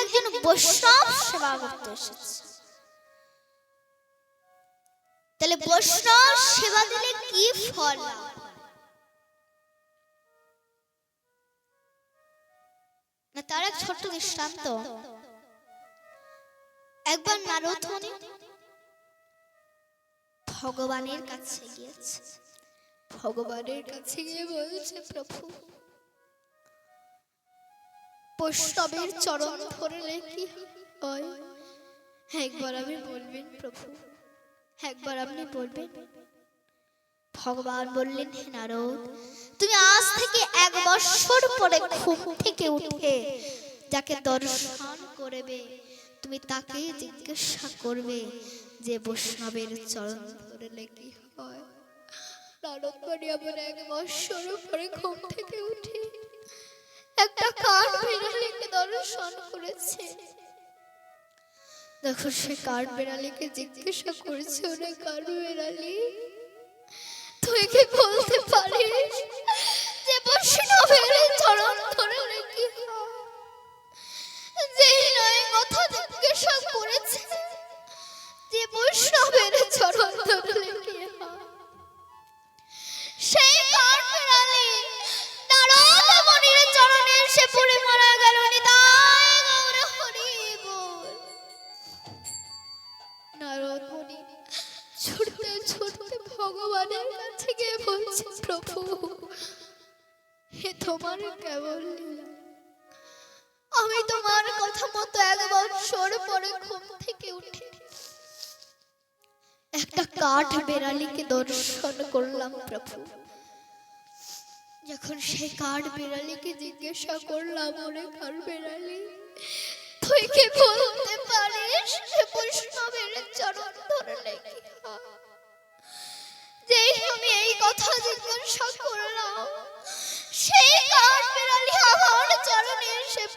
একজন বৈষ্ণব সেবা করতে এসেছে। তাহলে বৈষ্ণব সেবা দিলে কি ফল? না তার এক ছোট্ট দৃষ্টান্ত। একবার নারদ ভগবানের কাছে গিয়েছে। ভগবানের কাছে গিয়ে বলছে প্রভু বৈষ্ণবের চরণ ধরলে কি হয়? একবার আমি বলবেন, প্রভু। একবার আপনি বলবেন। ভগবান বললেন, হে নারদ, তুমি আজ থেকে এক বছর পরে ঘুম থেকে উঠে যাকে দর্শন করবে, তুমি তাকে জিজ্ঞাসা করবে যে বৈষ্ণবের চরণ ধরলে কি হয়? নারদ বাড়ি আমার এক বছর পরে ঘুম থেকে উঠে একটা কাঠ বিড়ালিকে দর্শন করেছে দেখো, সে কাঠ বিড়ালিকে জিজ্ঞাসা করেছে, ওরে কাঠ বিড়ালি, তুই কি বলতে পারিস যে বৈষ্ণবের চরণ ধরলে কি হয়? যেই নয় কথা জিজ্ঞাসা করেছে যে বৈষ্ণবের চরণ ধরলে ছুটতে ছুটতে ভগবানের কাছে গিয়ে বলছে, প্রভু হে তোমার কেবল আমি তোমার কথা মতো এক বছর পরে ঘুম থেকে উঠে একটা কাঠ বেড়ালিকে দর্শন করলাম, প্রভু। যখন সে কাঠ বেড়ালিকে জিজ্ঞাসা করলাম ওরে কাঠ বেড়ালি, তুই কি বলতে পারিস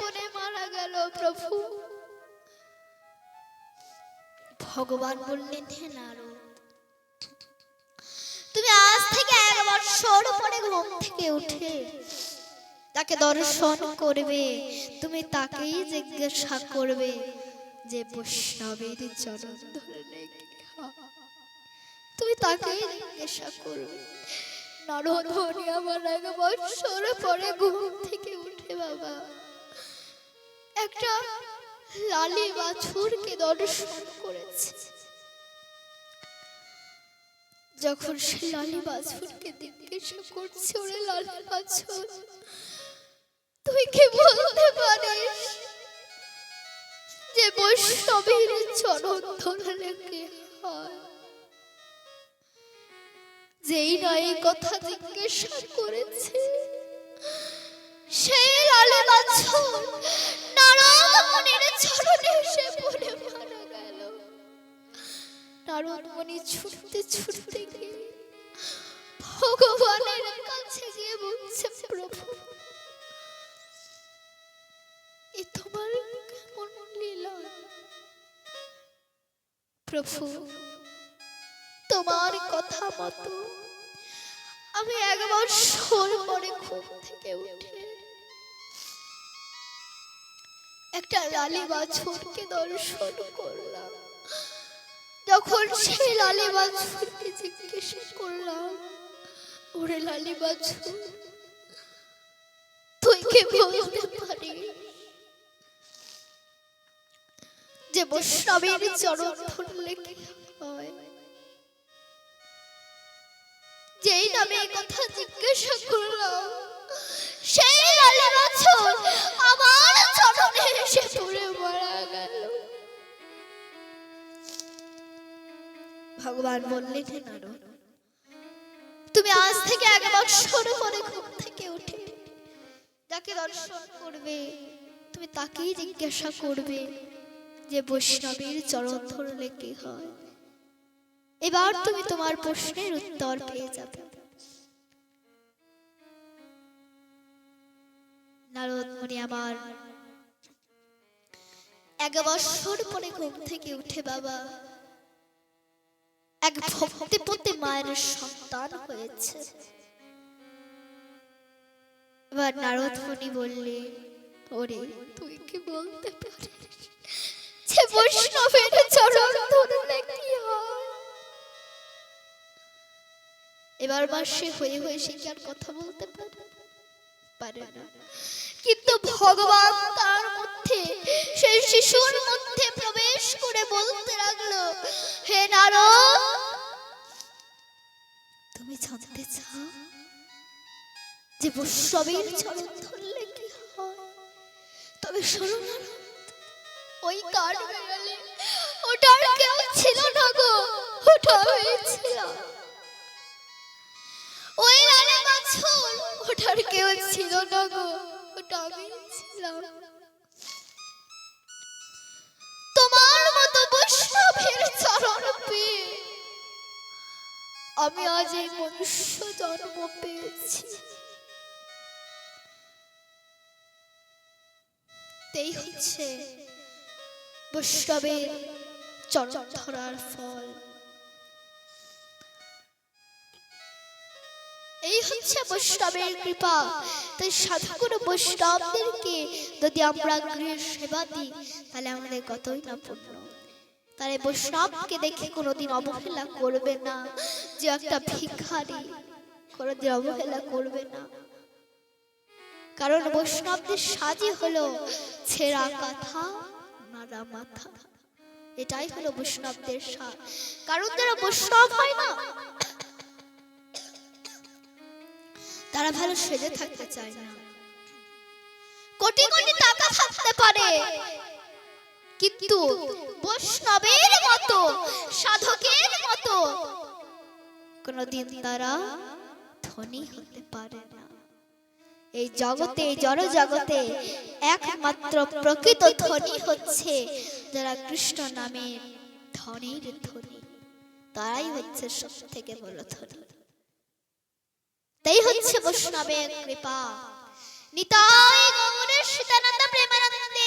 পড়ে মারা গেল প্রভু। ভগবান বললেন, হে নারদ, তুমি আজ থেকে এক বছর পরে ঘুম থেকে উঠে তাকে দর্শন করবে। তুমি তাকেই জিজ্ঞাসা করবে যে, বৈষ্ণবের চরণ ধরলে কি তুমি তাকেই জিজ্ঞাসা করবে। মুনি আমার এক বছর পরে ঘুম থেকে উঠে বাবা। একটা লালি বাছুরকে দর্শন করেছে। যখন সে লালি বাছুরকে জিজ্ঞাসা করছে, ওরে লালি বাছুর, তুই কি বলতে পারিস যে বৈষ্ণবের চরণ ধরলে কি হয়? যেই নয় কথা জিজ্ঞাসা করেছে সেই লালে বাছুর নারদ মুনির চরণে এসে পড়ে মারা গেল। নারদ মুনি ছুটতে ছুটতে গিয়ে ভগবানের কাছে গিয়ে বলছে, প্রভু, এ তোমার কেমন লীলা? প্রভু, তোমার কথা মতো আমি এক বছর পরে ঘুম থেকে উঠে একটা লালি বাছুরকে দর্শন করলাম। যখন সেই লালি বাছুরকে জিজ্ঞেস করলাম ওরে লালি বাছুর তুই কি বলতে পারি যে বৈষ্ণবের চরণ ধরলে কি হয়। যেই নামে এই কথা জিজ্ঞাসা করলাম সেই লালে বাছুর আমার চরণে এসে পড়ে মারা গেল। ভগবান বললেন, হে তুমি আজ থেকে এক বছর পরে ঘুম থেকে উঠে যাকে দর্শন করবে, তুমি তাকেই জিজ্ঞাসা করবে যে বৈষ্ণবের চরণ ধরলে কি হয়? এবার তুমি তোমার প্রশ্নের উত্তর পেয়ে যাবে। নারদ মুনি আমার এক বছর পরে ঘুম থেকে উঠে বাবা। এক ভক্তিপতি মায়ের সন্তান হয়েছে। এবার নারদ মুনি ওরে, তুই কি বলতে পারিস? যে বৈষ্ণবের চরণ ধরলে কি এবার মাসে হয়ে হয়ে সে কি আর কথা বলতে পারে? পারে না। কিন্তু ভগবান সেই শিশুর মধ্যে প্রবেশ করে বলতে লাগল, হে নারদ, তুমি জানতে চাও যে চরণ ধরলে কি হয়? তবে শোনো ওই কাঠ ওটার কেউ ছিল না গো ওটা হয়েছিল। ওই বাছুর ওটার কেউ ছিল না গো, ওটা আমি ছিলাম। তোমার মতো বৈষ্ণবের চরণ পেয়ে আমি আজ এই মনুষ্য জন্ম পেয়েছি। এই হচ্ছে বৈষ্ণবের চরণ ধরার ফল। এই হচ্ছে বৈষ্ণবের কৃপা। তাই সাধুগুরু বৈষ্ণবদেরকে যদি আমরা গৃহের সেবা দিই, তাহলে আমাদের কতই না পূর্ণ তাহলে বৈষ্ণবকে দেখে কোনোদিন অবহেলা করবে না, যে একটা ভিখারি কোনোদিন অবহেলা করবে না। কারণ বৈষ্ণবদের সাজই হলো ছেঁড়া কাঁথা নাড়া মাথা। এটাই হলো বৈষ্ণবদের সাজ। কারণ যারা বৈষ্ণব হয় না তারা ভালো সেজে থাকতে চায় না। কোটি কোটি টাকা থাকতে পারে। কিন্তু বৈষ্ণবের মতো, সাধকের মতো কোনদিন তারা ধনী হতে পারে না। এই জগতে জড় জগতে একমাত্র প্রকৃত ধনী হচ্ছে যারা কৃষ্ণ নামে ধনের ধনী। তারাই হচ্ছে সব থেকে বড় ধনী। তাই হচ্ছে বৈষ্ণবের কৃপা। নিতাই গৌরের সীতানন্দ প্রেমানন্দে